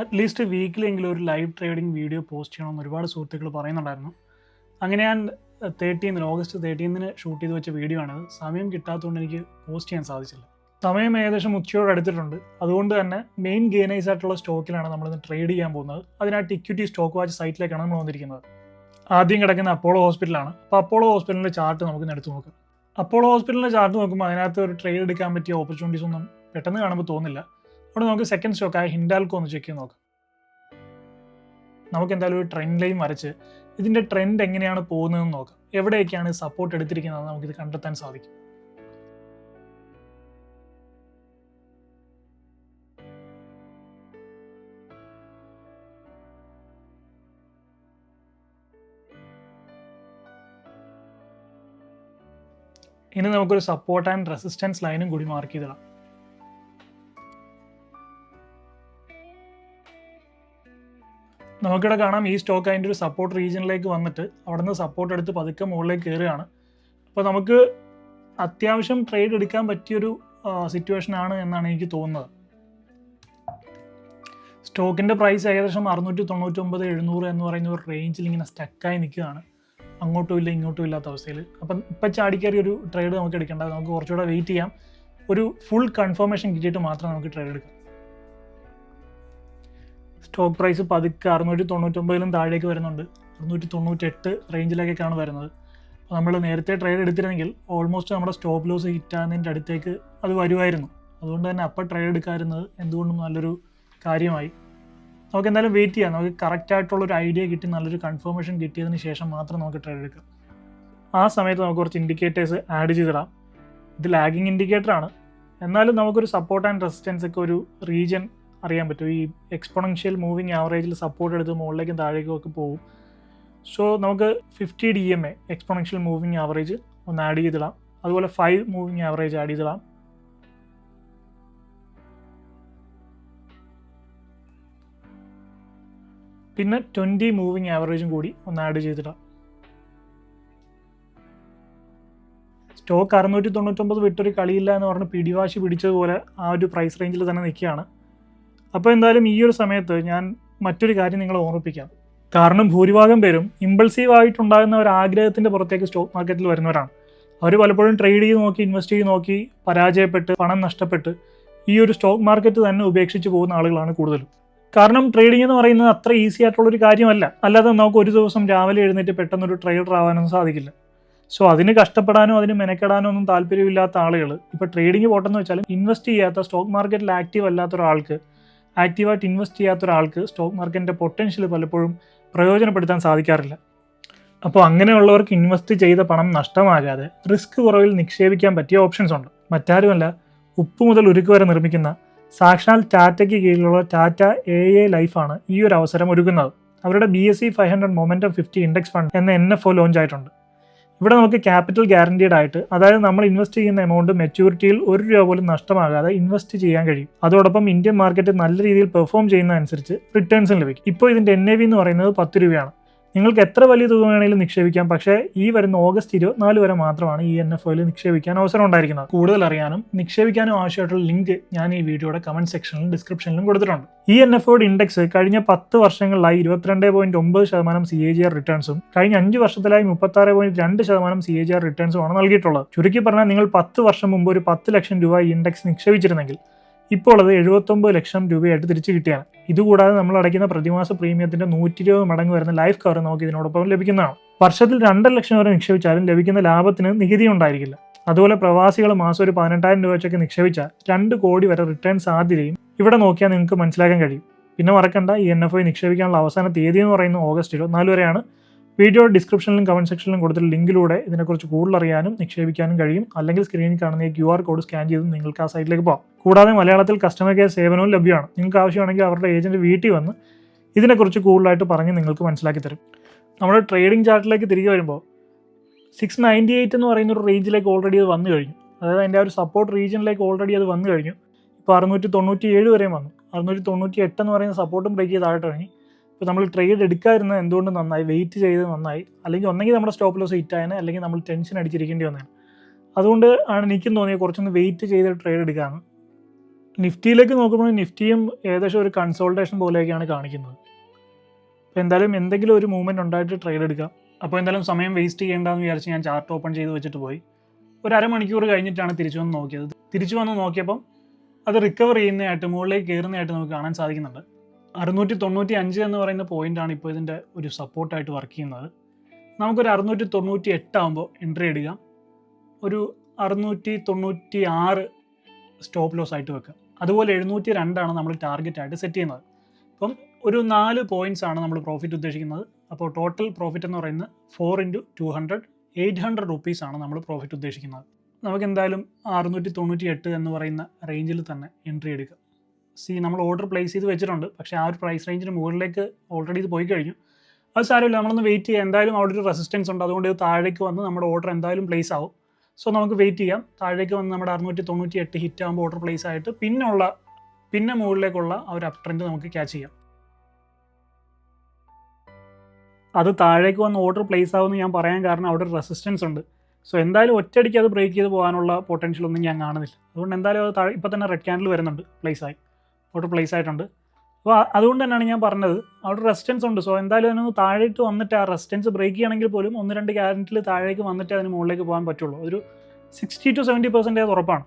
At least വീക്കിലെങ്കിലും ഒരു live trading video post ചെയ്യണമെന്ന് ഒരുപാട് സുഹൃത്തുക്കൾ പറയുന്നുണ്ടായിരുന്നു. അങ്ങനെ ഞാൻ തേർട്ടീന്നിന് ഓഗസ്റ്റ് തേർട്ടീന്തിന് ഷൂട്ട് ചെയ്ത് വെച്ച വീഡിയോ ആണ് സമയം കിട്ടാത്തതുകൊണ്ട് എനിക്ക് പോസ്റ്റ് ചെയ്യാൻ സാധിച്ചില്ല. സമയം ഏകദേശം ഉച്ചയോട് അടുത്തിട്ടുണ്ട് അതുകൊണ്ട് തന്നെ മെയിൻ ഗെയിനേഴ്സ് ആയിട്ടുള്ള സ്റ്റോക്കിലാണ് നമ്മളിന്ന് ട്രേഡ് ചെയ്യാൻ പോകുന്നത്. അതിനായിട്ട് ഇക്വിറ്റി സ്റ്റോക്ക് വാച്ച് സൈറ്റിലേക്കാണ് നമ്മൾ വന്നിരിക്കുന്നത്. ആദ്യം കിടക്കുന്ന അപ്പോളോ ഹോസ്പിറ്റലാണ് അപ്പോൾ അപ്പോളോ ഹോസ്പിറ്റലിന്റെ ചാർട്ട് നമുക്ക് എടുത്ത് നോക്കാം. അപ്പോളോ ഹോസ്പിറ്റലിന്റെ ചാർട്ട് നോക്കുമ്പോൾ അതിനകത്ത് ഒരു ട്രേഡ് എടുക്കാൻ പറ്റിയ ഓപ്പർച്യൂണിറ്റീസ് ഒന്നും പെട്ടെന്ന് കാണുമ്പോൾ തോന്നില്ല. അവിടെ നമുക്ക് സെക്കൻഡ് സ്റ്റോക്ക് ആയ ഹിൻഡാൽക്കോ ഒന്ന് ചെക്ക് ചെയ്ത് നോക്കാം. നമുക്ക് എന്തായാലും ഒരു ട്രെൻഡ് ലൈൻ വരച്ച് ഇതിന്റെ ട്രെൻഡ് എങ്ങനെയാണ് പോകുന്നതെന്ന് നോക്കാം. എവിടെയൊക്കെയാണ് സപ്പോർട്ട് എടുത്തിരിക്കുന്നത് നമുക്കിത് കണ്ടെത്താൻ സാധിക്കും. ഇനി നമുക്കൊരു സപ്പോർട്ട് ആൻഡ് റെസിസ്റ്റൻസ് ലൈനും കൂടി മാർക്ക് ചെയ്തിടാം. നമുക്കിവിടെ കാണാം ഈ സ്റ്റോക്ക് അതിന്റെ ഒരു സപ്പോർട്ട് റീജിയനിലേക്ക് വന്നിട്ട് അവിടെ നിന്ന് സപ്പോർട്ട് എടുത്ത് പതുക്കെ മുകളിലേക്ക് കയറുകയാണ്. അപ്പോൾ നമുക്ക് അത്യാവശ്യം ട്രേഡ് എടുക്കാൻ പറ്റിയൊരു സിറ്റുവേഷൻ ആണ് എന്നാണ് എനിക്ക് തോന്നുന്നത്. സ്റ്റോക്കിന്റെ പ്രൈസ് ഏകദേശം അറുന്നൂറ്റി തൊണ്ണൂറ്റൊമ്പത് എഴുന്നൂറ് എന്ന് പറയുന്ന ഒരു റേഞ്ചിൽ ഇങ്ങനെ സ്റ്റക്കായി നിൽക്കുകയാണ്. അങ്ങോട്ടും ഇല്ല ഇങ്ങോട്ടും ഇല്ലാത്ത അവസ്ഥയിൽ. അപ്പം ഇപ്പം ചാടിക്കയറി ഒരു ട്രേഡ് നമുക്ക് എടുക്കേണ്ട. നമുക്ക് കുറച്ചുകൂടെ വെയിറ്റ് ചെയ്യാം. ഒരു ഫുൾ കൺഫർമേഷൻ കിട്ടിയിട്ട് മാത്രം നമുക്ക് ട്രേഡ് എടുക്കാം. സ്റ്റോക്ക് പ്രൈസ് പതുക്കെ അറുന്നൂറ്റി തൊണ്ണൂറ്റൊമ്പതിലും താഴേക്ക് വരുന്നുണ്ട്. അറുന്നൂറ്റി തൊണ്ണൂറ്റെട്ട് റേഞ്ചിലേക്കൊക്കെയാണ് വരുന്നത്. അപ്പോൾ നമ്മൾ നേരത്തെ ട്രേഡ് എടുത്തിരുന്നെങ്കിൽ ഓൾമോസ്റ്റ് നമ്മുടെ സ്റ്റോപ്പ് ലോസ് ഹിറ്റാകുന്നതിന്റെ അടുത്തേക്ക് അത് വരുമായിരുന്നു അതുകൊണ്ട് തന്നെ അപ്പോൾ ട്രേഡ് എടുക്കാതിരുന്നത് എന്തുകൊണ്ടും നല്ലൊരു കാര്യമായി. നമുക്ക് എന്തായാലും വെയിറ്റ് ചെയ്യാം. നമുക്ക് കറക്റ്റായിട്ടുള്ളൊരു ഐഡിയ കിട്ടി നല്ലൊരു കൺഫർമേഷൻ കിട്ടിയതിന് ശേഷം മാത്രം നമുക്ക് ട്രേഡ് എടുക്കാം. ആ സമയത്ത് നമുക്ക് കുറച്ച് ഇൻഡിക്കേറ്റേഴ്സ് ആഡ് ചെയ്തിടാം. ഇത് ലാഗിങ് ഇൻഡിക്കേറ്റർ ആണ്. എന്നാലും നമുക്കൊരു സപ്പോർട്ട് ആൻഡ് റെസിസ്റ്റൻസ് ഒക്കെ ഒരു റീജിയൻ അറിയാൻ പറ്റും. ഈ എക്സ്പൊണൻഷ്യൽ മൂവിങ് ആവറേജിൽ സപ്പോർട്ട് എടുത്ത് മുകളിലേക്കും താഴേക്കും ഒക്കെ പോകും. സോ നമുക്ക് fifty D M A exponential moving average ഒന്ന് ആഡ് ചെയ്തിടാം. അതുപോലെ ഫൈവ് മൂവിങ് ആവറേജ് ആഡ് ചെയ്തിടാം. പിന്നെ ട്വന്റി മൂവിങ് ആവറേജും കൂടി ഒന്ന് ആഡ് ചെയ്തിടാം. സ്റ്റോക്ക് അറുന്നൂറ്റി തൊണ്ണൂറ്റൊമ്പത് വിട്ടൊരു കളിയില്ല എന്ന് പറഞ്ഞ് പിടിവാശി പിടിച്ചതുപോലെ ആ ഒരു പ്രൈസ് റേഞ്ചിൽ തന്നെ നിൽക്കുകയാണ്. അപ്പോൾ എന്തായാലും ഈ ഒരു സമയത്ത് ഞാൻ മറ്റൊരു കാര്യം നിങ്ങളെ ഓർമ്മിപ്പിക്കാം. കാരണം ഭൂരിഭാഗം പേരും ഇമ്പൾസീവ് ആയിട്ടുണ്ടാകുന്ന ഒരു ആഗ്രഹത്തിന്റെ പുറത്തേക്ക് സ്റ്റോക്ക് മാർക്കറ്റിൽ വരുന്നവരാണ്. അവർ പലപ്പോഴും ട്രേഡ് ചെയ്ത് നോക്കി ഇൻവെസ്റ്റ് ചെയ്ത് നോക്കി പരാജയപ്പെട്ട് പണം നഷ്ടപ്പെട്ട് ഈ ഒരു സ്റ്റോക്ക് മാർക്കറ്റ് തന്നെ ഉപേക്ഷിച്ച് പോകുന്ന ആളുകളാണ് കൂടുതലും. കാരണം ട്രേഡിംഗ് എന്ന് പറയുന്നത് അത്ര ഈസി ആയിട്ടുള്ളൊരു കാര്യമല്ല. അല്ലാതെ നമുക്ക് ഒരു ദിവസം രാവിലെ എഴുന്നേറ്റ് പെട്ടെന്നൊരു ട്രേഡർ ആവാനൊന്നും സാധിക്കില്ല. സോ അതിന് കഷ്ടപ്പെടാനോ അതിന് മെനക്കെടാനോ ഒന്നും താല്പര്യമില്ലാത്ത ആളുകൾ ഇപ്പോൾ ട്രേഡിംഗ് പോട്ടെന്ന് വെച്ചാൽ ഇൻവെസ്റ്റ് ചെയ്യാത്ത സ്റ്റോക്ക് മാർക്കറ്റിൽ ആക്റ്റീവ് അല്ലാത്ത ഒരാൾക്ക് ആക്റ്റീവായിട്ട് ഇൻവെസ്റ്റ് ചെയ്യാത്ത ഒരാൾക്ക് സ്റ്റോക്ക് മാർക്കറ്റിന്റെ പൊട്ടൻഷ്യൽ പലപ്പോഴും പ്രയോജനപ്പെടുത്താൻ സാധിക്കാറില്ല. അപ്പോൾ അങ്ങനെയുള്ളവർക്ക് ഇൻവെസ്റ്റ് ചെയ്ത പണം നഷ്ടമാകാതെ റിസ്ക് കുറവിൽ നിക്ഷേപിക്കാൻ പറ്റിയ ഓപ്ഷൻസ് ഉണ്ട്. മറ്റാരുമല്ല ഉപ്പ് മുതൽ ഉരുക്ക് വരെ നിർമ്മിക്കുന്ന സാക്ഷാൽ ടാറ്റയ്ക്ക് കീഴിലുള്ള ടാറ്റ എ എ ലൈഫാണ് ഈ ഒരു അവസരം ഒരുക്കുന്നത്. അവരുടെ B S C five hundred momentum fifty index fund എന്ന എൻ എഫ് ഒ ലോഞ്ച് ആയിട്ടുണ്ട്. ഇവിടെ നമുക്ക് ക്യാപിറ്റൽ ഗ്യാരണ്ടീഡ് ആയിട്ട് അതായത് നമ്മൾ ഇൻവെസ്റ്റ് ചെയ്യുന്ന എമൗണ്ട് മെച്യൂരിറ്റിയിൽ ഒരു രൂപ പോലും നഷ്ടമാകാതെ ഇൻവെസ്റ്റ് ചെയ്യാൻ കഴിയും. അതോടൊപ്പം ഇന്ത്യൻ മാർക്കറ്റ് നല്ല രീതിയിൽ പെർഫോം ചെയ്യുന്നതനുസരിച്ച് റിട്ടേൺസും ലഭിക്കും. ഇപ്പോൾ ഇതിന്റെ എൻ എന്ന് പറയുന്നത് പത്ത് രൂപയാണ്. നിങ്ങൾക്ക് എത്ര വലിയ തുക വേണമെങ്കിലും നിക്ഷേപിക്കാം. പക്ഷേ ഈ വരുന്ന ഓഗസ്റ്റ് ഇരുപത്തിനാല് വരെ മാത്രമാണ് ഈ എൻ എഫ് ഒയിൽ നിക്ഷേപിക്കാൻ അവസരം ഉണ്ടായിരിക്കുന്നത്. കൂടുതൽ അറിയാനും നിക്ഷേപിക്കാനും ആവശ്യമായിട്ടുള്ള ലിങ്ക് ഞാൻ ഈ വീഡിയോയുടെ കമന്റ് സെക്ഷനിലും ഡിസ്ക്രിപ്ഷനിലും കൊടുത്തിട്ടുണ്ട്. ഈ എൻ എഫ് ഒയുടെ ഇൻഡെക്സ് കഴിഞ്ഞ പത്ത് വർഷങ്ങളിലായി ഇരുപത്തിരണ്ട് പോയിന്റ് ഒമ്പത് ശതമാനം സി എ ജി ആർ റിട്ടേൺസും കഴിഞ്ഞ അഞ്ച് വർഷത്തിലായി മുപ്പത്തി ആറ് പോയിന്റ് രണ്ട് ശതമാനം സി എ ജി ആർ റിട്ടേൺസുമാണ് നൽകിയിട്ടുള്ളത്. ചുരുക്കി പറഞ്ഞാൽ നിങ്ങൾ പത്ത് വർഷം മുമ്പ് ഒരു പത്ത് ലക്ഷം രൂപ ഇൻഡെക്സ് നിക്ഷേപിച്ചിരുന്നെങ്കിൽ ഇപ്പോൾ അത് എഴുപത്തൊമ്പത് ലക്ഷം രൂപയായിട്ട് തിരിച്ചു കിട്ടിയാണ്. ഇതുകൂടാതെ നമ്മൾ അടയ്ക്കുന്ന പ്രതിമാസ പ്രീമിയത്തിന്റെ നൂറ്റി ഇരുപത് മടങ്ങ് വരുന്ന ലൈഫ് കവർ നമുക്ക് ഇതിനോടൊപ്പം ലഭിക്കുന്നതാണ്. വർഷത്തിൽ രണ്ടര ലക്ഷം വരെ നിക്ഷേപിച്ചാലും ലഭിക്കുന്ന ലാഭത്തിന് നികുതി ഉണ്ടായിരിക്കില്ല. അതുപോലെ പ്രവാസികൾ മാസം ഒരു പതിനെട്ടായിരം രൂപ വെച്ചൊക്കെ നിക്ഷേപിച്ചാൽ രണ്ട് കോടി വരെ റിട്ടേൺ സാധ്യതയും ഇവിടെ നോക്കിയാൽ നിങ്ങൾക്ക് മനസ്സിലാക്കാൻ കഴിയും. പിന്നെ മറക്കണ്ട ഈ എൻ എഫ് ഐ നിക്ഷേപിക്കാനുള്ള അവസാന തീയതി എന്ന് പറയുന്നത് ഓഗസ്റ്റ് ഇരുപത്തിനാല് വരെയാണ്. വീഡിയോ ഡിസ്ക്രിപ്ഷനിലും കമന്റ് സെക്ഷനിലും കൊടുത്തിട്ടുള്ള ലിങ്കിലൂടെ ഇതിനെക്കുറിച്ച് കൂടുതൽ അറിയാനും നിക്ഷേപിക്കാനും കഴിയും. അല്ലെങ്കിൽ സ്ക്രീനിൽ കാണുന്ന ഈ ക്യു ആർ കോഡ് സ്കാൻ ചെയ്ത് നിങ്ങൾക്ക് ആ സൈറ്റിലേക്ക് പോകാം. കൂടാതെ മലയാളത്തിൽ കസ്റ്റമർ കെയർ സേവനവും ലഭ്യമാണ്. നിങ്ങൾക്ക് ആവശ്യമാണെങ്കിൽ അവരുടെ ഏജന്റ് വീട്ടിൽ വന്ന് ഇതിനെക്കുറിച്ച് കൂടുതലായിട്ട് പറഞ്ഞ് നിങ്ങൾക്ക് മനസ്സിലാക്കി തരും. നമ്മുടെ ട്രേഡിംഗ് ചാർട്ടിലേക്ക് തിരികെ വരുമ്പോൾ സിക്സ് നയന്റി എയ്റ്റ് എന്ന് പറയുന്ന ഒരു റേഞ്ചിലേക്ക് ഓൾറെഡി അത് വന്നു കഴിഞ്ഞു. അതായത് അതിന്റെ ആ ഒരു സപ്പോർട്ട് റീജിയനിലേക്ക് ഓൾറെഡി അത് വന്നു കഴിഞ്ഞു. ഇപ്പോൾ അറുന്നൂറ്റി തൊണ്ണൂറ്റി ഏഴ് വരെയും വന്നു. അറുന്നൂറ്റി തൊണ്ണൂറ്റി എട്ട് എന്ന് പറയുന്ന സപ്പോർട്ടും ബ്രേക്ക് ചെയ്ത് താഴെ ഇറങ്ങി. ഇപ്പോൾ നമ്മൾ ട്രേഡ് എടുക്കാതിരുന്നത് എന്തുകൊണ്ട് നന്നായി? വെയിറ്റ് ചെയ്ത് നന്നായി? അല്ലെങ്കിൽ ഒന്നെങ്കിൽ നമ്മുടെ സ്റ്റോപ്പ് ലോസ് ഹിറ്റ് ആയനെ അല്ലെങ്കിൽ നമ്മൾ ടെൻഷൻ അടിച്ചിരിക്കേണ്ടി വന്നതാണ് അതുകൊണ്ട് ആണ് എനിക്കും തോന്നിയത് കുറച്ചൊന്ന് വെയിറ്റ് ചെയ്ത് ട്രേഡ് എടുക്കാമെന്ന് നിഫ്റ്റിയിലേക്ക് നോക്കുമ്പോൾ നിഫ്റ്റിയും ഏകദേശം ഒരു കൺസോൾട്ടേഷൻ പോലെയൊക്കെയാണ് കാണിക്കുന്നത്. അപ്പോൾ എന്തായാലും എന്തെങ്കിലും ഒരു മൂവ്മെന്റ് ഉണ്ടായിട്ട് ട്രേഡ് എടുക്കാം. അപ്പോൾ എന്തായാലും സമയം വേസ്റ്റ് ചെയ്യേണ്ടെന്ന് വിചാരിച്ച് ഞാൻ ചാർട്ട് ഓപ്പൺ ചെയ്ത് വെച്ചിട്ട് പോയി. ഒരു അരമണിക്കൂർ കഴിഞ്ഞിട്ടാണ് തിരിച്ചു വന്ന് നോക്കിയത്. തിരിച്ചു വന്ന് നോക്കിയപ്പം അത് റിക്കവർ ചെയ്യുന്നതായിട്ട് മുകളിലേക്ക് കയറുന്നതായിട്ട് നമുക്ക് കാണാൻ സാധിക്കുന്നുണ്ട്. അറുന്നൂറ്റി തൊണ്ണൂറ്റി അഞ്ച് എന്ന് പറയുന്ന പോയിന്റാണ് ഇപ്പോൾ ഇതിന്റെ ഒരു സപ്പോർട്ടായിട്ട് വർക്ക് ചെയ്യുന്നത്. നമുക്കൊരു അറുന്നൂറ്റി തൊണ്ണൂറ്റി എട്ടാകുമ്പോൾ എൻട്രി എടുക്കാം. ഒരു അറുന്നൂറ്റി തൊണ്ണൂറ്റി ആറ് സ്റ്റോപ്പ് ലോസ് ആയിട്ട് വെക്കുക അതുപോലെ എഴുന്നൂറ്റി രണ്ടാണ് നമ്മൾ ടാർഗറ്റ് ആയിട്ട് സെറ്റ് ചെയ്യുന്നത്. അപ്പം ഒരു നാല് പോയിന്റ്സ് ആണ് നമ്മൾ പ്രോഫിറ്റ് ഉദ്ദേശിക്കുന്നത്. അപ്പോൾ ടോട്ടൽ പ്രോഫിറ്റ് എന്ന് പറയുന്നത് four into two hundred eight hundred rupees ആണ് നമ്മൾ പ്രോഫിറ്റ് ഉദ്ദേശിക്കുന്നത്. നമുക്ക് എന്തായാലും അറുന്നൂറ്റി തൊണ്ണൂറ്റി എട്ട് എന്ന് പറയുന്ന റേഞ്ചിൽ തന്നെ എൻട്രി എടുക്കാം. സി നമ്മൾ ഓർഡർ പ്ലേസ് ചെയ്ത് വെച്ചിട്ടുണ്ട്. പക്ഷേ ആ ഒരു പ്രൈസ് റേഞ്ചിന് മുകളിലേക്ക് ഓൾറെഡി ഇത് പോയി കഴിഞ്ഞു. അത് സാരമില്ല. നമ്മളൊന്ന് വെയിറ്റ് ചെയ്യാം. എന്തായാലും അവിടെ ഒരു റെസിസ്റ്റൻസ് ഉണ്ട്. അതുകൊണ്ട് ഇത് താഴേക്ക് വന്ന് നമ്മുടെ ഓർഡർ എന്തായാലും പ്ലേസ് ആവും. സോ നമുക്ക് വെയിറ്റ് ചെയ്യാം. താഴേക്ക് വന്ന് നമ്മുടെ അറുന്നൂറ്റി തൊണ്ണൂറ്റി എട്ട് ഹിറ്റ് ആകുമ്പോൾ ഓർഡർ പ്ലേസ് ആയിട്ട് പിന്നുള്ള പിന്നെ മുകളിലേക്കുള്ള ആ ഒരു അപ് ട്രെൻഡ് നമുക്ക് ക്യാച്ച് ചെയ്യാം. അത് താഴേക്ക് വന്ന് ഓർഡർ പ്ലേസ് ആവുമെന്ന് ഞാൻ പറയാൻ കാരണം അവിടെ ഒരു റെസിസ്റ്റൻസ് ഉണ്ട്. സോ എന്തായാലും ഒറ്റയടിക്ക് അത് ബ്രേക്ക് ചെയ്ത് പോകാനുള്ള പൊട്ടൻഷ്യൽ ഒന്നും ഞാൻ കാണുന്നില്ല. അതുകൊണ്ട് എന്തായാലും അത് താഴെ ഇപ്പോൾ തന്നെ റെഡ് ക്യാൻഡിൽ വരുന്നുണ്ട്. പ്ലേസ് ആയി. ഓർഡർ പ്ലേസ് ആയിട്ടുണ്ട്. അപ്പോൾ അതുകൊണ്ട് തന്നെയാണ് ഞാൻ പറഞ്ഞത്. അവിടെ റെസിസ്റ്റൻസ് ഉണ്ട്. സോ എന്തായാലും അതിനൊന്ന് താഴേക്ക് വന്നിട്ട് ആ റെസിസ്റ്റൻസ് ബ്രേക്ക് ചെയ്യണമെങ്കിൽ പോലും ഒന്ന് രണ്ട് ക്യാരറ്റിൽ താഴേക്ക് വന്നിട്ട് അതിന് മുകളിലേക്ക് പോകാൻ പറ്റുള്ളൂ. ഒരു സിക്സ്റ്റി ടു സെവന്റി പെർസെന്റേജ് ഉറപ്പാണ്.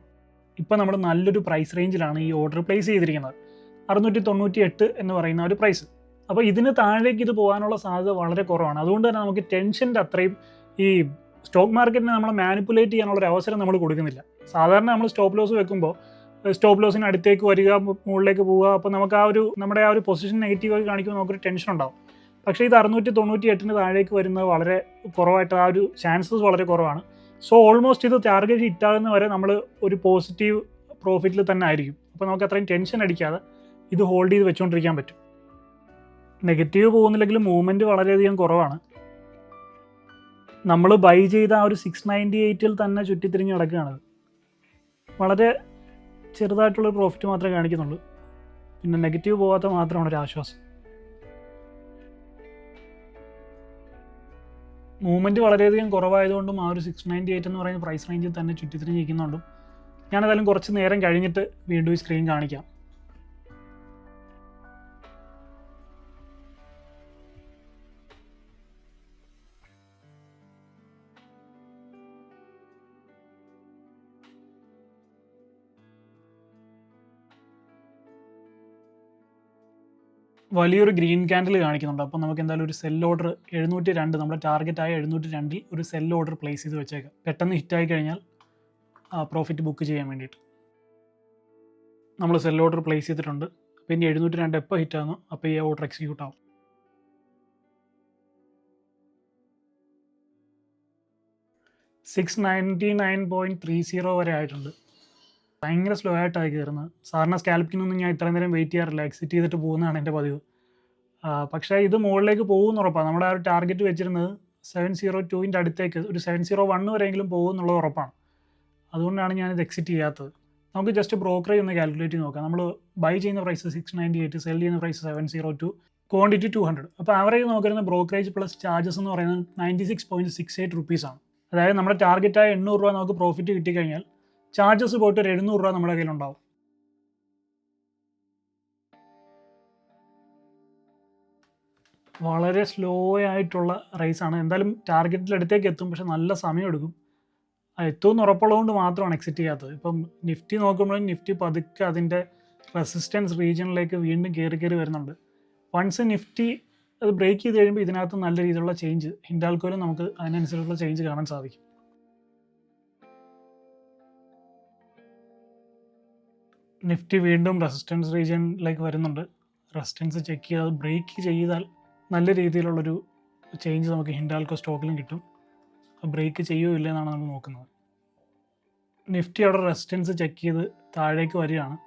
ഇപ്പോൾ നമ്മൾ നല്ലൊരു പ്രൈസ് റേഞ്ചിലാണ് ഈ ഓർഡർ പ്ലേസ് ചെയ്തിരിക്കുന്നത്. അറുന്നൂറ്റി തൊണ്ണൂറ്റി എട്ട് എന്ന് പറയുന്ന ഒരു പ്രൈസ് അപ്പോൾ ഇതിന് താഴേക്ക് ഇത് പോകാനുള്ള സാധ്യത വളരെ കുറവാണ്. അതുകൊണ്ട് തന്നെ നമുക്ക് ടെൻഷന്റെ അത്രയും ഈ സ്റ്റോക്ക് മാർക്കറ്റിനെ നമ്മൾ മാനിപ്പുലേറ്റ് ചെയ്യാനുള്ള ഒരു അവസരം നമ്മൾ കൊടുക്കുന്നില്ല. സാധാരണ നമ്മൾ സ്റ്റോപ്പ് ലോസ് വെക്കുമ്പോൾ സ്റ്റോപ്പ് ലോസിന് അടുത്തേക്ക് വരിക മുകളിലേക്ക് പോവുക അപ്പോൾ നമുക്ക് ആ ഒരു നമ്മുടെ ആ ഒരു പൊസിഷൻ നെഗറ്റീവായി കാണിക്കുമ്പോൾ നമുക്കൊരു ടെൻഷൻ ഉണ്ടാവും. പക്ഷേ ഇത് അറുന്നൂറ്റി തൊണ്ണൂറ്റി എട്ടിന് താഴേക്ക് വരുന്നത് വളരെ കുറവായിട്ട് ആ ഒരു ചാൻസസ് വളരെ കുറവാണ്. സോ ഓൾമോസ്റ്റ് ഇത് ടാർഗറ്റ് ഹിറ്റാകുന്ന വരെ നമ്മൾ ഒരു പോസിറ്റീവ് പ്രോഫിറ്റിൽ തന്നെ ആയിരിക്കും. അപ്പോൾ നമുക്ക് അത്രയും ടെൻഷൻ അടിക്കാതെ ഇത് ഹോൾഡ് ചെയ്ത് വെച്ചുകൊണ്ടിരിക്കാൻ പറ്റും. നെഗറ്റീവ് പോകുന്നില്ലെങ്കിലും മൂവ്മെന്റ് വളരെയധികം കുറവാണ്. നമ്മൾ ബൈ ചെയ്ത ആ ഒരു സിക്സ് നയന്റി എയ്റ്റിൽ തന്നെ ചുറ്റിത്തിരിഞ്ഞ് കിടക്കുകയാണത് വളരെ ചെറുതായിട്ടുള്ള പ്രോഫിറ്റ് മാത്രമേ കാണിക്കുന്നുള്ളൂ. പിന്നെ നെഗറ്റീവ് പോകാത്ത മാത്രമാണ് ഒരു ആശ്വാസം. മൂവ്മെന്റ് വളരെയധികം കുറവായതുകൊണ്ടും ആ ഒരു സിക്സ് നയന്റി എയ്റ്റ് എന്ന് പറയുന്ന പ്രൈസ് റേഞ്ചിൽ തന്നെ ചുറ്റിത്തിരിഞ്ഞ് നിൽക്കുന്നുണ്ടും ഞാനേതായാലും കുറച്ച് നേരം കഴിഞ്ഞിട്ട് വീണ്ടും ഈ സ്ക്രീൻ കാണിക്കാം. വലിയൊരു ഗ്രീൻ ക്യാൻഡിൽ കാണിക്കുന്നുണ്ട്. അപ്പോൾ നമുക്ക് എന്തായാലും ഒരു സെൽ ഓർഡർ എഴുന്നൂറ്റി രണ്ട് നമ്മുടെ ആയ എഴുന്നൂറ്റി രണ്ടിൽ ഒരു സെൽ ഓർഡർ പ്ലേസ് ചെയ്ത് വെച്ചേക്കാം. പെട്ടെന്ന് ഹിറ്റായി കഴിഞ്ഞാൽ പ്രോഫിറ്റ് ബുക്ക് ചെയ്യാൻ വേണ്ടിയിട്ട്. നമ്മൾ സെൽ ഓർഡർ പ്ലേസ് ചെയ്തിട്ടുണ്ട്. അപ്പോൾ ഇനി എഴുന്നൂറ്റി രണ്ട് എപ്പോൾ ഹിറ്റ് ആകുന്നു അപ്പോൾ ഈ ഓർഡർ എക്സിക്യൂട്ട് ആവും. Six ninety nine point three zero വരെ ആയിട്ടുണ്ട്. ഭയങ്കര സ്ലോ ആയിട്ടാണ് കയറുന്നത് സാറിന് സ്കാൽപ്പിനൊന്നും ഞാൻ ഇത്രയും നേരം വെയിറ്റ് ചെയ്യാറില്ല. എക്സിറ്റ് ചെയ്തിട്ട് പോകുന്നതാണ് എന്റെ പതിവ്. പക്ഷേ ഇത് മുകളിലേക്ക് പോകുമെന്ന് ഉറപ്പാണ് നമ്മുടെ ആ ഒരു ടാർഗറ്റ് വെച്ചിരുന്നത് സെവൻ സീറോ ടുവിന്റെ അടുത്തേക്ക് ഒരു സെവൻ സീറോ വൺ വരെയെങ്കിലും പോകും എന്നുള്ളത് ഉറപ്പാണ്. അതുകൊണ്ടാണ് ഞാനിത് എക്സിറ്റ് ചെയ്യാത്തത്. നമുക്ക് ജസ്റ്റ് ബ്രോക്കറേജ് ഒന്ന് കാൽക്കുലേറ്റ് നോക്കാം. നമ്മൾ ബൈ ചെയ്യുന്ന price six ninety eight sell ചെയ്യുന്ന price seven zero two quantity two hundred അപ്പോൾ ആവറേജ് നോക്കുന്ന ബ്രോക്കറേജ് പ്ലസ് ചാർജസ് എന്ന് പറയുന്നത് ninety six point six eight റുപ്പീസാണ് അതായത് നമ്മുടെ ടാർഗറ്റായ എണ്ണൂറ് രൂപ നമുക്ക് പ്രോഫിറ്റ് കിട്ടിക്കഴിഞ്ഞാൽ ചാർജസ് പോയിട്ട് ഒരു എഴുന്നൂറ് രൂപ നമ്മുടെ കയ്യിലുണ്ടാവും. വളരെ സ്ലോ ആയിട്ടുള്ള റേസ് ആണ്. എന്തായാലും ടാർഗറ്റിൽ അടുത്തേക്ക് എത്തും പക്ഷെ നല്ല സമയം അത് എത്തുമെന്ന് ഉറപ്പുള്ളതുകൊണ്ട് മാത്രമാണ് എക്സിറ്റ് ചെയ്യാത്തത്. ഇപ്പം നിഫ്റ്റി നോക്കുമ്പോഴും നിഫ്റ്റി പതുക്കെ അതിന്റെ റെസിസ്റ്റൻസ് റീജിയനിലേക്ക് വീണ്ടും കയറി കയറി വരുന്നുണ്ട്. വൺസ് നിഫ്റ്റി അത് ബ്രേക്ക് ചെയ്ത് കഴിയുമ്പോൾ ഇതിനകത്ത് നല്ല രീതിയിലുള്ള ചേഞ്ച് ഹിൻഡാൽക്കോയിലും നമുക്ക് അതിനനുസരിച്ചുള്ള ചേഞ്ച് കാണാൻ സാധിക്കും. നിഫ്റ്റി വീണ്ടും റെസിസ്റ്റൻസ് റീജിയനിലേക്ക് വരുന്നുണ്ട്. റെസിസ്റ്റൻസ് ചെക്ക് ചെയ്ത് ബ്രേക്ക് ചെയ്താൽ നല്ല രീതിയിലുള്ളൊരു ചേഞ്ച് നമുക്ക് ഹിൻഡാൽക്കോ സ്റ്റോക്കിലും കിട്ടും. ബ്രേക്ക് ചെയ്യുമോ ഇല്ല എന്നാണ് നമ്മൾ നോക്കുന്നത്. നിഫ്റ്റി അവിടെ റെസിസ്റ്റൻസ് ചെക്ക് ചെയ്ത് താഴേക്ക് വരികയാണ്.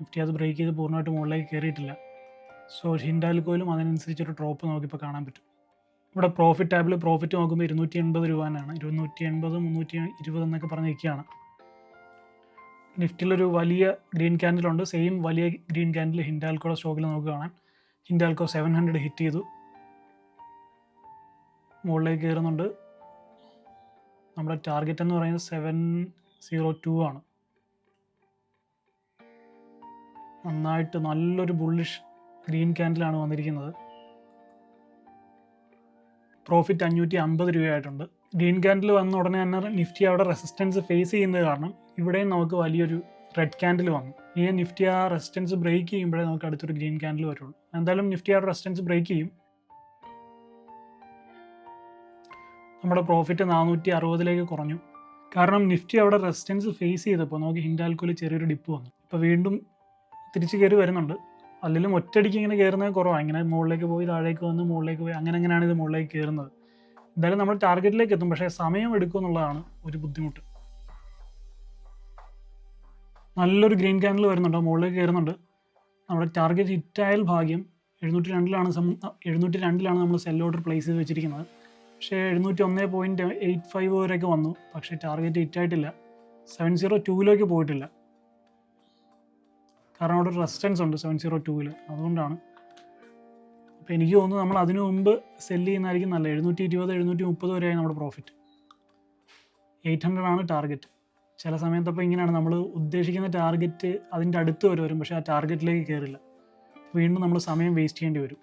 നിഫ്റ്റി അത് ബ്രേക്ക് ചെയ്ത് പൂർണമായിട്ട് മുകളിലേക്ക് കയറിയിട്ടില്ല. സോ ഹിൻഡാൽക്കോയിലും അതിനനുസരിച്ചൊരു ഡ്രോപ്പ് നമുക്കിപ്പോൾ കാണാൻ പറ്റും. ഇവിടെ പ്രോഫിറ്റ് ടാബിൽ പ്രോഫിറ്റ് നോക്കുമ്പോൾ ഇരുന്നൂറ്റി എൺപത് രൂപനാണ് ഇരുന്നൂറ്റി എൺപത് മുന്നൂറ്റി ഇരുപത് എന്നൊക്കെ പറഞ്ഞ് നിഫ്റ്റിലൊരു വലിയ ഗ്രീൻ ക്യാൻഡിലുണ്ട്. സെയിം വലിയ ഗ്രീൻ ക്യാൻഡിൽ ഹിൻഡാൽക്കോയുടെ സ്റ്റോക്കിൽ നമുക്ക് കാണാം. ഹിൻഡാൽക്കോ സെവൻ ഹൺഡ്രഡ് ഹിറ്റ് ചെയ്തു. മുകളിലേക്ക് കയറുന്നുണ്ട്. നമ്മുടെ ടാർഗറ്റ് എന്ന് പറയുന്നത് സെവൻ സീറോ ടു ആണ്. നന്നായിട്ട് നല്ലൊരു ബുള്ളിഷ് ഗ്രീൻ ക്യാൻഡിലാണ് വന്നിരിക്കുന്നത്. പ്രോഫിറ്റ് അഞ്ഞൂറ്റി അമ്പത് രൂപയായിട്ടുണ്ട്. ഗ്രീൻ ക്യാൻഡിൽ വന്ന ഉടനെ തന്നെ നിഫ്റ്റി അവിടെ റെസിസ്റ്റൻസ് ഫേസ് ചെയ്യുന്നത് കാരണം ഇവിടെയും നമുക്ക് വലിയൊരു റെഡ് ക്യാൻഡിൽ വന്നു. ഈ നിഫ്റ്റി ആ റെസിസ്റ്റൻസ് ബ്രേക്ക് ചെയ്യുമ്പോഴേ നമുക്ക് അടുത്തൊരു ഗ്രീൻ ക്യാൻഡിൽ വരുള്ളൂ. എന്തായാലും നിഫ്റ്റി ആ റെസിസ്റ്റൻസ് ബ്രേക്ക് ചെയ്യും. നമ്മുടെ പ്രോഫിറ്റ് നാനൂറ്റി അറുപതിലേക്ക് കുറഞ്ഞു. കാരണം നിഫ്റ്റി അവിടെ റെസിസ്റ്റൻസ് ഫേസ് ചെയ്തപ്പോൾ നമുക്ക് ഹിൻഡാൽക്കോയിൽ ചെറിയൊരു ഡിപ്പ് വന്നു. ഇപ്പോൾ വീണ്ടും തിരിച്ചു കയറി വരുന്നുണ്ട്. അല്ലെങ്കിലും ഒറ്റയടിക്ക് ഇങ്ങനെ കയറുന്നത് കുറവാണ്. ഇങ്ങനെ മുകളിലേക്ക് പോയി താഴേക്ക് വന്ന് മുകളിലേക്ക് പോയി അങ്ങനെ അങ്ങനെയാണ് ഇത് മുകളിലേക്ക് കയറുന്നത്. എന്തായാലും നമ്മൾ ടാർഗറ്റിലേക്ക് എത്തും. പക്ഷേ സമയം എടുക്കും എന്നുള്ളതാണ് ഒരു ബുദ്ധിമുട്ട്. നല്ലൊരു ഗ്രീൻ ക്യാൻഡിൽ വരുന്നുണ്ട്. മുകളിലേക്ക് കയറുന്നുണ്ട്. നമ്മുടെ ടാർഗറ്റ് ഹിറ്റായാൽ ഭാഗ്യം. എഴുന്നൂറ്റി രണ്ടിലാണ് എഴുന്നൂറ്റി രണ്ടിലാണ് നമ്മൾ സെൽ ഓർഡർ പ്ലേസ് ചെയ്ത് വെച്ചിരിക്കുന്നത്. പക്ഷേ എഴുന്നൂറ്റി ഒന്ന് പോയിന്റ് എയ്റ്റ് ഫൈവ് വരെയൊക്കെ വന്നു. പക്ഷേ ടാർഗറ്റ് ഹിറ്റായിട്ടില്ല സെവൻ സീറോ ടൂവിലേക്ക് പോയിട്ടില്ല. കാരണം അവിടെ ഒരു റെസിസ്റ്റൻസ് ഉണ്ട് സെവൻ സീറോ ടൂവിൽ അതുകൊണ്ടാണ്. അപ്പോൾ എനിക്ക് തോന്നുന്നു നമ്മൾ അതിനു മുമ്പ് സെൽ ചെയ്യുന്നതായിരിക്കും നല്ല എഴുന്നൂറ്റി ഇരുപത് എഴുന്നൂറ്റി മുപ്പത് വരെയായി നമ്മുടെ പ്രോഫിറ്റ് എയ്റ്റ് ഹൺഡ്രഡ് ആണ് ടാർഗറ്റ് ചില സമയത്ത് അപ്പോൾ ഇങ്ങനെയാണ് നമ്മൾ ഉദ്ദേശിക്കുന്ന ടാർഗറ്റ് അതിന്റെ അടുത്ത് വരെ വരും. പക്ഷേ ആ ടാർഗറ്റിലേക്ക് കയറില്ല വീണ്ടും നമ്മൾ സമയം വേസ്റ്റ് ചെയ്യേണ്ടി വരും.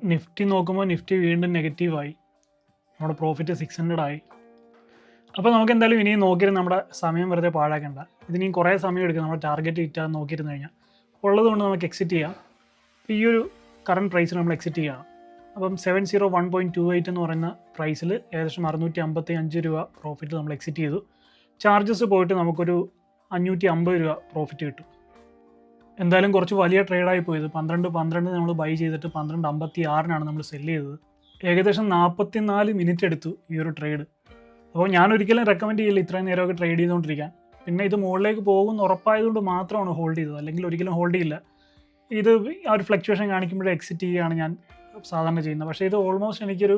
നിഫ്റ്റി നോക്കുമ്പോൾ നിഫ്റ്റി വീണ്ടും നെഗറ്റീവായി നമ്മുടെ പ്രോഫിറ്റ് സിക്സ് ഹൺഡ്രഡ് ആയി. അപ്പോൾ നമുക്ക് എന്തായാലും ഇനിയും നോക്കിയിരുന്ന് നമ്മുടെ സമയം വെറുതെ പാഴാക്കണ്ട. ഇതിനിയും കുറേ സമയം എടുക്കും നമ്മുടെ ടാർഗറ്റ് ഹിറ്റാൻ നോക്കിയിരുന്നു കഴിഞ്ഞാൽ ഉള്ളത് കൊണ്ട് നമുക്ക് എക്സിറ്റ് ചെയ്യാം. ഈ ഒരു കറണ്ട് പ്രൈസിൽ നമ്മൾ എക്സിറ്റ് ചെയ്യാം. അപ്പം seven zero one point two eight എന്ന് പറയുന്ന പ്രൈസിൽ ഏകദേശം അറുന്നൂറ്റി അമ്പത്തി അഞ്ച് രൂപ പ്രോഫിറ്റ് നമ്മൾ എക്സിറ്റ് ചെയ്തു. ചാർജസ് പോയിട്ട് നമുക്കൊരു അഞ്ഞൂറ്റി അമ്പത് രൂപ പ്രോഫിറ്റ് കിട്ടും. എന്തായാലും കുറച്ച് വലിയ ട്രേഡായി പോയത് പന്ത്രണ്ട് പന്ത്രണ്ട് നമ്മൾ ബൈ ചെയ്തിട്ട് പന്ത്രണ്ട് അമ്പത്തി ആറിനാണ് നമ്മൾ സെല്ല് ചെയ്തത്. ഏകദേശം നാൽപ്പത്തി നാല് മിനിറ്റ് എടുത്തു ഈ ഒരു ട്രേഡ് അപ്പോൾ ഞാൻ ഒരിക്കലും റെക്കമെൻഡ് ചെയ്യില്ല ഇത്രയും നേരമൊക്കെ ട്രേഡ് ചെയ്തുകൊണ്ടിരിക്കാൻ. പിന്നെ ഇത് മുകളിലേക്ക് പോകുന്ന ഉറപ്പായതുകൊണ്ട് മാത്രമാണ് ഹോൾഡ് ചെയ്തത്. അല്ലെങ്കിൽ ഒരിക്കലും ഹോൾഡ് ചെയ്യില്ല. ഇത് ആ ഒരു ഫ്ലക്ച്വേഷൻ കാണിക്കുമ്പോഴേ എക്സിറ്റ് ചെയ്യുകയാണ് ഞാൻ സാധാരണ ചെയ്യുന്നത്. പക്ഷേ ഇത് ഓൾമോസ്റ്റ് എനിക്കൊരു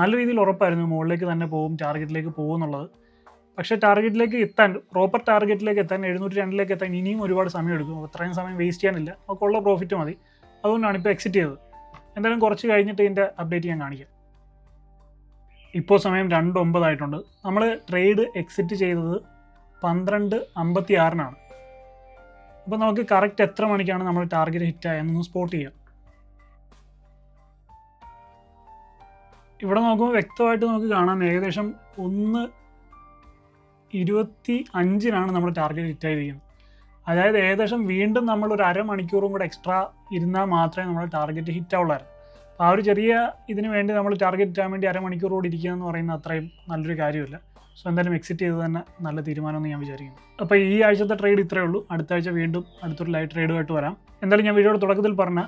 നല്ല രീതിയിൽ ഉറപ്പായിരുന്നു മുകളിലേക്ക് തന്നെ പോകും ടാർഗറ്റിലേക്ക് പോകും എന്നുള്ളത്. പക്ഷേ ടാർഗറ്റിലേക്ക് എത്താൻ പ്രോപ്പർ ടാർഗറ്റിലേക്ക് എത്താൻ എഴുന്നൂറ്റി രണ്ടിലേക്ക് എത്താൻ ഇനിയും ഒരുപാട് സമയം എടുക്കും. അപ്പോൾ അത്രയും സമയം വേസ്റ്റ് ചെയ്യാനില്ല. നമുക്കുള്ള പ്രോഫിറ്റ് മതി. അതുകൊണ്ടാണ് ഇപ്പോൾ എക്സിറ്റ് ചെയ്തത്. എന്തായാലും കുറച്ച് കഴിഞ്ഞിട്ട് ഇതിന്റെ അപ്ഡേറ്റ് ഞാൻ കാണിക്കാം. ഇപ്പോൾ സമയം രണ്ട് ഒമ്പതായിട്ടുണ്ട് നമ്മൾ ട്രേഡ് എക്സിറ്റ് ചെയ്തത് പന്ത്രണ്ട് അമ്പത്തി ആറിനാണ് അപ്പോൾ നമുക്ക് കറക്റ്റ് എത്ര മണിക്കാണ് നമ്മൾ ടാർഗറ്റ് ഹിറ്റ് ആയെന്നൊന്ന് സ്പോട്ട് ചെയ്യാം. ഇവിടെ നോക്കുമ്പോൾ വ്യക്തമായിട്ട് നമുക്ക് കാണാം ഏകദേശം ഒന്ന് ഇരുപത്തി അഞ്ചിനാണ് നമ്മൾ ടാർഗറ്റ് ഹിറ്റ് ആയിരിക്കുന്നത്. അതായത് ഏകദേശം വീണ്ടും നമ്മൾ ഒരു അരമണിക്കൂറും കൂടെ എക്സ്ട്രാ ഇരുന്നാൽ മാത്രമേ നമ്മുടെ ടാർഗറ്റ് ഹിറ്റ് ആവുള്ളായിരുന്നു. ആ ഒരു ചെറിയ ഇതിന് വേണ്ടി നമ്മൾ ടാർഗറ്റ് ചെയ്യാൻ വേണ്ടി അരമണിക്കൂർ കൂടി ഇരിക്കുക എന്ന് പറയുന്നത് അത്രയും നല്ലൊരു കാര്യമില്ല. സോ എന്തായാലും എക്സിറ്റ് ചെയ്ത് തന്നെ നല്ല തീരുമാനമെന്ന് ഞാൻ വിചാരിക്കുന്നു. അപ്പോൾ ഈ ആഴ്ചത്തെ ട്രേഡ് ഇത്രയേ ഉള്ളൂ. അടുത്ത ആഴ്ച വീണ്ടും അടുത്തൊരു ലൈവ് ട്രേഡുമായിട്ട് വരാം. എന്തായാലും ഞാൻ വീഡിയോയുടെ തുടക്കത്തിൽ പറഞ്ഞ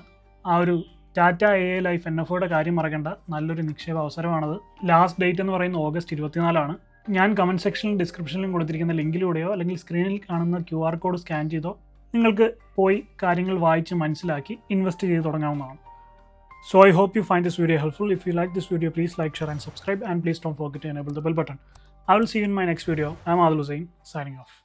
ആ ഒരു Tata A A life N F കാര്യം മറക്കേണ്ട. നല്ലൊരു നിക്ഷേപ അവസരമാണത്. ലാസ്റ്റ് ഡേറ്റ് എന്ന് പറയുന്നത് ഓഗസ്റ്റ് ഇരുപത്തിനാലാണ്. ഞാൻ കമന്റ് സെക്ഷനിലും ഡിസ്ക്രിപ്ഷനിലും കൊടുത്തിരിക്കുന്ന ലിങ്കിലൂടെയോ അല്ലെങ്കിൽ സ്ക്രീനിൽ കാണുന്ന ക്യു ആർ കോഡ് സ്കാൻ ചെയ്തോ നിങ്ങൾക്ക് പോയി കാര്യങ്ങൾ വായിച്ച് മനസ്സിലാക്കി ഇൻവെസ്റ്റ് ചെയ്ത് തുടങ്ങാവുന്നതാണ്. So I hope you find this video helpful. If you like this video, please like, share, and subscribe. And please don't forget to enable the bell button. I will see you in my next video. I'm Adil Hussain, signing off.